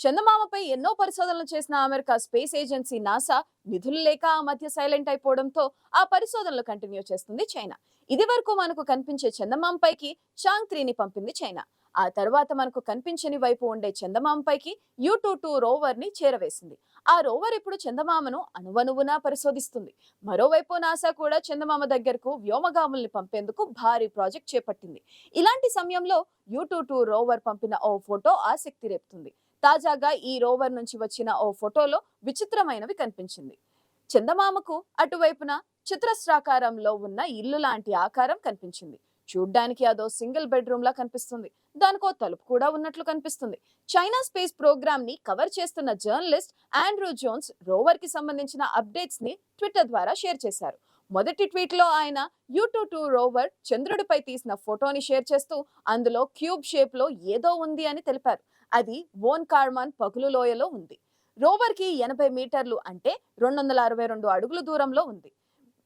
చందమామపై ఎన్నో పరిశోధనలు చేసిన అమెరికా స్పేస్ ఏజెన్సీ నాసా నిధులు లేక ఆ మధ్య సైలెంట్ అయిపోవడంతో ఆ పరిశోధనలు కంటిన్యూ చేస్తుంది చైనా. ఇది వరకు మనకు కనిపించే చందమామపైకి చాంగ్ త్రీని పంపింది చైనా. ఆ తర్వాత మనకు కనిపించని వైపు ఉండే చందమామపైకి యూ టూ టూ రోవర్ని చేరవేసింది. ఆ రోవర్ ఇప్పుడు చందమామను అణువణువునా పరిశోధిస్తుంది. మరోవైపు నాసా కూడా చందమామ దగ్గరకు వ్యోమగాముల్ని పంపేందుకు భారీ ప్రాజెక్ట్ చేపట్టింది. ఇలాంటి సమయంలో యూ టూ టూ రోవర్ పంపిన ఓ ఫోటో ఆసక్తి రేపుతుంది. తాజాగా ఈ రోవర్ నుంచి వచ్చిన ఓ ఫోటోలో విచిత్రమైనవి కనిపించింది. చందమామకు అటువైపున చిత్రస్రాకారంలో ఉన్న ఇల్లు లాంటి ఆకారం కనిపించింది. చూడ్డానికి అదో సింగిల్ బెడ్రూమ్ లా కనిపిస్తుంది. దానికో తలుపు కూడా ఉన్నట్లు కనిపిస్తుంది. చైనా స్పేస్ ప్రోగ్రామ్ని కవర్ చేస్తున్న జర్నలిస్ట్ ఆండ్రూ జోన్స్ రోవర్కి సంబంధించిన అప్డేట్స్ని ట్విట్టర్ ద్వారా షేర్ చేశారు. మొదటి ట్వీట్లో ఆయన యూటూ టూ రోవర్ చంద్రుడిపై తీసిన ఫోటోని షేర్ చేస్తూ అందులో క్యూబ్ షేప్లో ఏదో ఉంది అని తెలిపారు. అది ఓన్ కార్మాన్ పగులు లోయలో ఉంది. రోవర్కి ఎనభై మీటర్లు అంటే రెండు వందల అరవై రెండు అడుగుల దూరంలో ఉంది.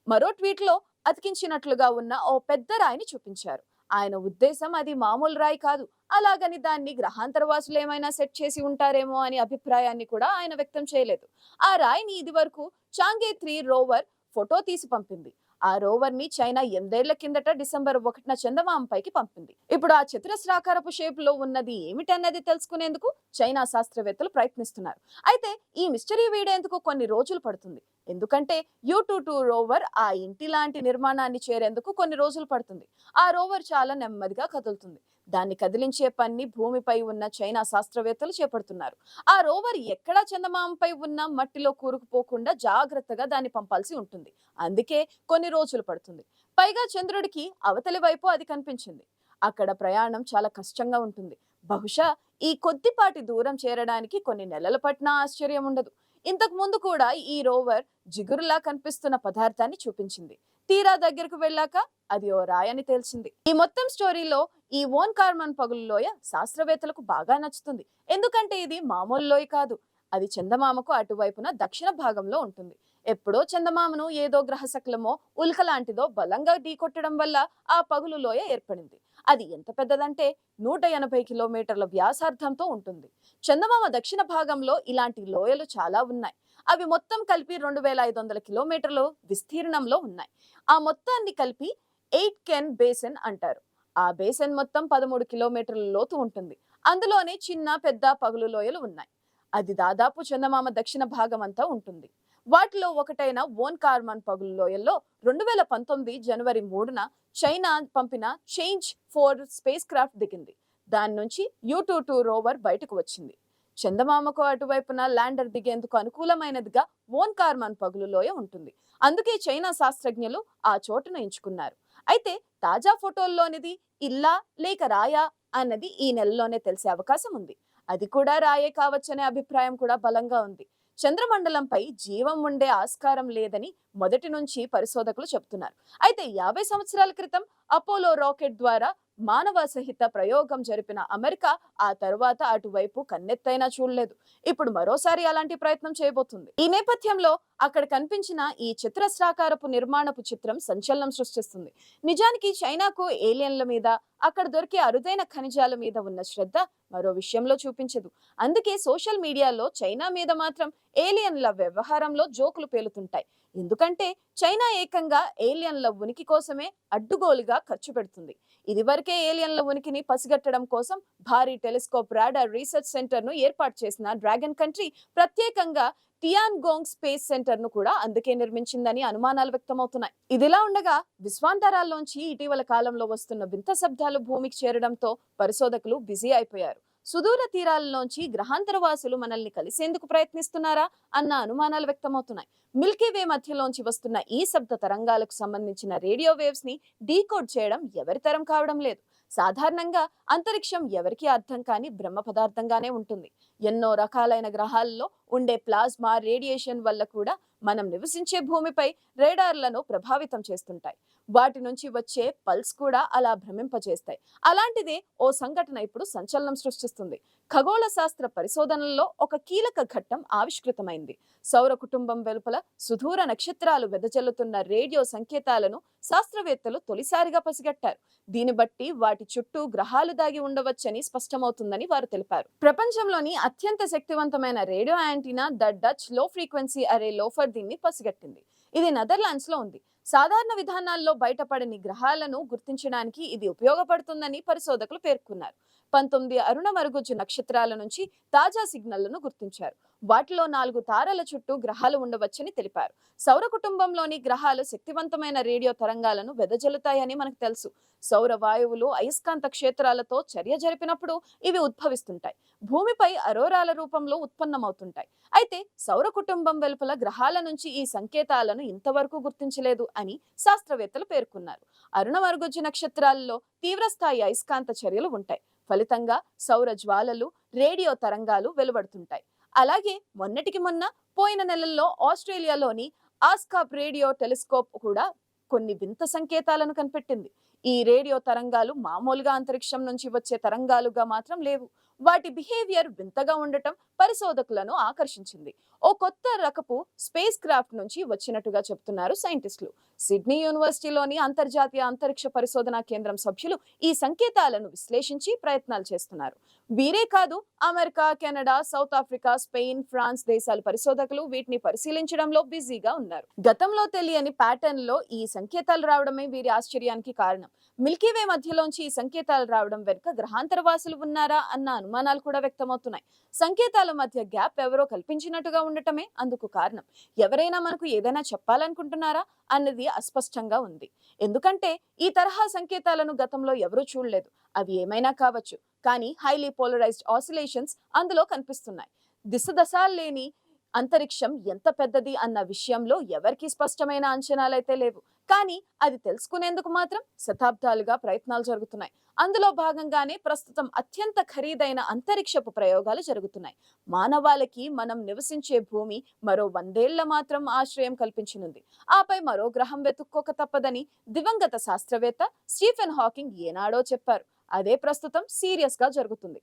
మరో ట్వీట్లో అతికించినట్లుగా ఉన్న ఓ పెద్ద రాయిని చూపించారు. ఆయన ఉద్దేశం అది మామూలు రాయి కాదు. అలాగని దాన్ని గ్రహాంతరవాసులు ఏమైనా సెట్ చేసి ఉంటారేమో అని అభిప్రాయాన్ని కూడా ఆయన వ్యక్తం చేయలేదు. ఆ రాయిని ఇది వరకు చాంగే త్రీ రోవర్ ఫోటో తీసి పంపింది. ఆ రోవర్ని చైనా ఎనిమిదేళ్ళ కిందట డిసెంబర్ ఒకటిన చందమామపైకి పంపింది. ఇప్పుడు ఆ చతురస్రాకారపు షేప్లో ఉన్నది ఏమిటన్నది తెలుసుకునేందుకు చైనా శాస్త్రవేత్తలు ప్రయత్నిస్తున్నారు. అయితే ఈ మిస్టరీ వీడేందుకు కొన్ని రోజులు పడుతుంది? ఎందుకంటే యూ టూ టూ రోవర్ ఆ ఇంటి లాంటి నిర్మాణాన్ని చేరేందుకు కొన్ని రోజులు పడుతుంది. ఆ రోవర్ చాలా నెమ్మదిగా కదులుతుంది. దాన్ని కదిలించే పని భూమిపై ఉన్న చైనా శాస్త్రవేత్తలు చేపడుతున్నారు. ఆ రోవర్ ఎక్కడా చందమామపై ఉన్న మట్టిలో కూరుకుపోకుండా జాగ్రత్తగా దాన్ని పంపాల్సి ఉంటుంది. అందుకే కొన్ని రోజులు పడుతుంది. పైగా చంద్రుడికి అవతలి వైపు అది కనిపించింది. అక్కడ ప్రయాణం చాలా కష్టంగా ఉంటుంది. బహుశా ఈ కొద్దిపాటి దూరం చేరడానికి కొన్ని నెలల పట్టినా ఆశ్చర్యం ఉండదు. ఇంతకు ముందు కూడా ఈ రోవర్ జిగురులా కనిపిస్తున్న పదార్థాన్ని చూపించింది. తీరా దగ్గరకు వెళ్ళాక అది ఓ రాయని తేల్చింది. ఈ మొత్తం స్టోరీలో ఈ ఓన్ కార్మన్ పగులు లోయ శాస్త్రవేత్తలకు బాగా నచ్చుతుంది. ఎందుకంటే ఇది మామూలు లోయ కాదు. అది చందమామకు అటువైపున దక్షిణ భాగంలో ఉంటుంది. ఎప్పుడో చందమామను ఏదో గ్రహశకలమో ఉల్క లాంటిదో బలంగా ఢీకొట్టడం వల్ల ఆ పగులు లోయ ఏర్పడింది. అది ఎంత పెద్దదంటే నూట ఎనభై కిలోమీటర్ల వ్యాసార్థంతో ఉంటుంది. చందమామ దక్షిణ భాగంలో ఇలాంటి లోయలు చాలా ఉన్నాయి. అవి మొత్తం కలిపి రెండు వేల ఐదు వందల కిలోమీటర్లు విస్తీర్ణంలో ఉన్నాయి. ఆ మొత్తాన్ని కలిపి ఎయిట్ కెన్ బేసన్ అంటారు. ఆ బేసన్ మొత్తం పదమూడు కిలోమీటర్ల లోతు ఉంటుంది. అందులోనే చిన్న పెద్ద పగులు లోయలు ఉన్నాయి. అది దాదాపు చందమామ దక్షిణ భాగం అంతా ఉంటుంది. వాటిలో ఒకటైన ఓన్ కార్మాన్ పగులు లోయల్లో రెండు వేల పంతొమ్మిది జనవరి మూడున చైనా పంపిన చేంజ్ ఫోర్ స్పేస్ క్రాఫ్ట్ దిగింది. దాని నుంచి యూ టూ టూ రోవర్ బయటకు వచ్చింది. చందమామకు అటువైపున ల్యాండర్ దిగేందుకు అనుకూలమైనదిగా ఓన్ కార్మాన్ పగులు లోయ ఉంటుంది. అందుకే చైనా శాస్త్రజ్ఞులు ఆ చోటును ఎంచుకున్నారు. అయితే తాజా ఫోటోల్లోనిది ఇల్లా లేక రాయా అన్నది ఈ నెలలోనే తెలిసే అవకాశం ఉంది. అది కూడా రాయే కావచ్చనే అభిప్రాయం కూడా బలంగా ఉంది. చంద్రమండలంపై జీవం ఉండే ఆస్కారం లేదని మొదటి నుంచి పరిశోధకులు చెబుతున్నారు అయితే యాభై సంవత్సరాల క్రితం అపోలో రాకెట్ ద్వారా మానవ సహిత ప్రయోగం జరిపిన అమెరికా ఆ తరువాత అటువైపు కన్నెత్తైనా చూడలేదు. ఇప్పుడు మరోసారి అలాంటి ప్రయత్నం చేయబోతుంది. ఈ నేపథ్యంలో అక్కడ కనిపించిన ఈ చిత్రస్రాకారపు నిర్మాణపు చిత్రం సంచలనం సృష్టిస్తుంది. నిజానికి చైనాకు ఏలియన్ల మీద అక్కడ దొరికే అరుదైన ఖనిజాల మీద ఉన్న శ్రద్ధ మరో విషయంలో చూపించదు. అందుకే సోషల్ మీడియాలో చైనా మీద మాత్రం ఏలియన్ల వ్యవహారంలో జోకులు పేలుతుంటాయి. ఎందుకంటే చైనా ఏకంగా ఏలియన్ల ఉనికి కోసమే అడ్డుగోలుగా ఖర్చు పెడుతుంది. ఇదివరకే ఏలియన్ల ఉనికిని పసిగట్టడం కోసం భారీ టెలిస్కోప్ రాడార్ రీసెర్చ్ సెంటర్ను ఏర్పాటు చేసిన డ్రాగన్ కంట్రీ ప్రత్యేకంగా టియాన్ గోంగ్ స్పేస్ సెంటర్ను కూడా అందుకే నిర్మించిందని అనుమానాలు వ్యక్తమవుతున్నాయి. ఇదిలా ఉండగా విశ్వాంతరాల్లోంచి ఇటీవల కాలంలో వస్తున్న వింత శబ్దాలు భూమికి చేరడంతో పరిశోధకులు బిజీ అయిపోయారు. సుదూర తీరాలలోంచి గ్రహాంతరవాసులు మనల్ని కలిసేందుకు ప్రయత్నిస్తున్నారా అన్న అనుమానాలు వ్యక్తమవుతున్నాయి. మిల్కీ వే మధ్యలోంచి వస్తున్న ఈ శబ్ద తరంగాలకు సంబంధించిన రేడియో వేవ్స్ని డీకోడ్ చేయడం ఎవరి తరం కావడం లేదు. సాధారణంగా అంతరిక్షం ఎవరికీ అర్థం కాని బ్రహ్మ పదార్థంగానే ఉంటుంది. ఎన్నో రకాలైన గ్రహాల్లో ఉండే ప్లాస్మా రేడియేషన్ వల్ల కూడా మనం నివసించే భూమిపై రేడార్లను ప్రభావితం చేస్తుంటాయి. వాటి నుంచి వచ్చే పల్స్ కూడా అలా భ్రమింపజేస్తాయి. అలాంటిదే ఓ సంఘటన ఇప్పుడు సంచలనం సృష్టిస్తుంది. ఖగోళ శాస్త్ర పరిశోధనల్లో ఒక కీలక ఘట్టం ఆవిష్కృతమైంది. సౌర కుటుంబం వెలుపల సుదూర నక్షత్రాలు వెదజల్లుతున్న రేడియో సంకేతాలను శాస్త్రవేత్తలు తొలిసారిగా పసిగట్టారు. దీన్ని బట్టి వాటి చుట్టూ గ్రహాలు దాగి ఉండవచ్చని స్పష్టమవుతుందని వారు తెలిపారు. ప్రపంచంలోని అత్యంత శక్తివంతమైన రేడియో యాంటీనా ద డచ్లో ఫ్రీక్వెన్సీ అరే లోఫర్ దీన్ని పసిగట్టింది. ఇది నెదర్లాండ్స్లో ఉంది. సాధారణ విధానాల్లో బయటపడని గ్రహాలను గుర్తించడానికి ఇది ఉపయోగపడుతుందని పరిశోధకులు పేర్కొన్నారు. పంతొమ్మిది అరుణ మరుగుజ్జు నక్షత్రాల నుంచి తాజా సిగ్నల్లను గుర్తించారు. వాటిలో నాలుగు తారల చుట్టూ గ్రహాలు ఉండవచ్చని తెలిపారు. సౌర కుటుంబంలోని గ్రహాలు శక్తివంతమైన రేడియో తరంగాలను వెదజల్లుతాయని మనకు తెలుసు. సౌర వాయువులు అయస్కాంత క్షేత్రాలతో చర్య జరిపినప్పుడు ఇవి ఉద్భవిస్తుంటాయి. భూమిపై అరోరాల రూపంలో ఉత్పన్నమవుతుంటాయి. అయితే సౌర కుటుంబం వెలుపల గ్రహాల నుంచి ఈ సంకేతాలను ఇంతవరకు గుర్తించలేదు అని శాస్త్రవేత్తలు పేర్కొన్నారు. అరుణ మరుగుజ్జు నక్షత్రాలలో తీవ్రస్థాయి అయస్కాంత చర్యలు ఉంటాయి. ఫలితంగా సౌర జ్వాలలు రేడియో తరంగాలు వెలువడుతుంటాయి. అలాగే మొన్నటికి మొన్న పోయిన నెలల్లో ఆస్ట్రేలియాలోని ఆస్కాప్ రేడియో టెలిస్కోప్ కూడా కొన్ని వింత సంకేతాలను కనిపెట్టింది. ఈ రేడియో తరంగాలు మామూలుగా అంతరిక్షం నుంచి వచ్చే తరంగాలుగా మాత్రం లేవు. వాటి బిహేవియర్ వింతగా ఉండటం పరిశోధకులను ఆకర్షించింది. ఓ కొత్త రకపు స్పేస్ క్రాఫ్ట్ నుంచి వచ్చినట్టుగా చెప్తున్నారు సైంటిస్టులు. సిడ్నీ యూనివర్సిటీలోని అంతర్జాతీయ అంతరిక్ష పరిశోధనా కేంద్రం సభ్యులు ఈ సంకేతాలను విశ్లేషించి ప్రయత్నాలు చేస్తున్నారు. వీరే కాదు America Canada South Africa Spain France దేశాల పరిశోధకులు వీటిని పరిశీలించడంలో బిజీగా ఉన్నారు. గతంలో తెలియని ప్యాటర్న్లో ఈ సంకేతాలు రావడమే వీరి ఆశ్చర్యానికి కారణం. మిల్కీవే మధ్యలోంచి ఈ సంకేతాలు రావడం వెనుక గ్రహాంతర వాసులు ఉన్నారా అన్న అనుమానాలు కూడా వ్యక్తమవుతున్నాయి. సంకేతాల మధ్య గ్యాప్ ఎవరో కల్పించినట్టుగా ఉండటమే అందుకు కారణం. ఎవరైనా మనకు ఏదైనా చెప్పాలనుకుంటున్నారా అన్నది అస్పష్టంగా ఉంది. ఎందుకంటే ఈ తరహా సంకేతాలను గతంలో ఎవరూ చూడలేదు. అవి ఏమైనా కావచ్చు. కానీ హైలీ పోలరైజ్డ్ ఆసిలేషన్స్ అందులో కనిపిస్తున్నాయి. దిశ దశాలు లేని అంతరిక్షం ఎంత పెద్దది అన్న విషయంలో ఎవరికీ స్పష్టమైన అంచనాలైతే లేవు. కానీ అది తెలుసుకునేందుకు మాత్రం శతాబ్దాలుగా ప్రయత్నాలు జరుగుతున్నాయి. అందులో భాగంగానే ప్రస్తుతం అత్యంత ఖరీదైన అంతరిక్షపు ప్రయోగాలు జరుగుతున్నాయి. మానవాళికి మనం నివసించే భూమి మరో వందేళ్ళ మాత్రం ఆశ్రయం కల్పించనుంది. ఆపై మరో గ్రహం వెతుక్కోక తప్పదని దివంగత శాస్త్రవేత్త స్టీఫెన్ హాకింగ్ ఏనాడో చెప్పారు. అదే ప్రస్తుతం సీరియస్గా జరుగుతుంది.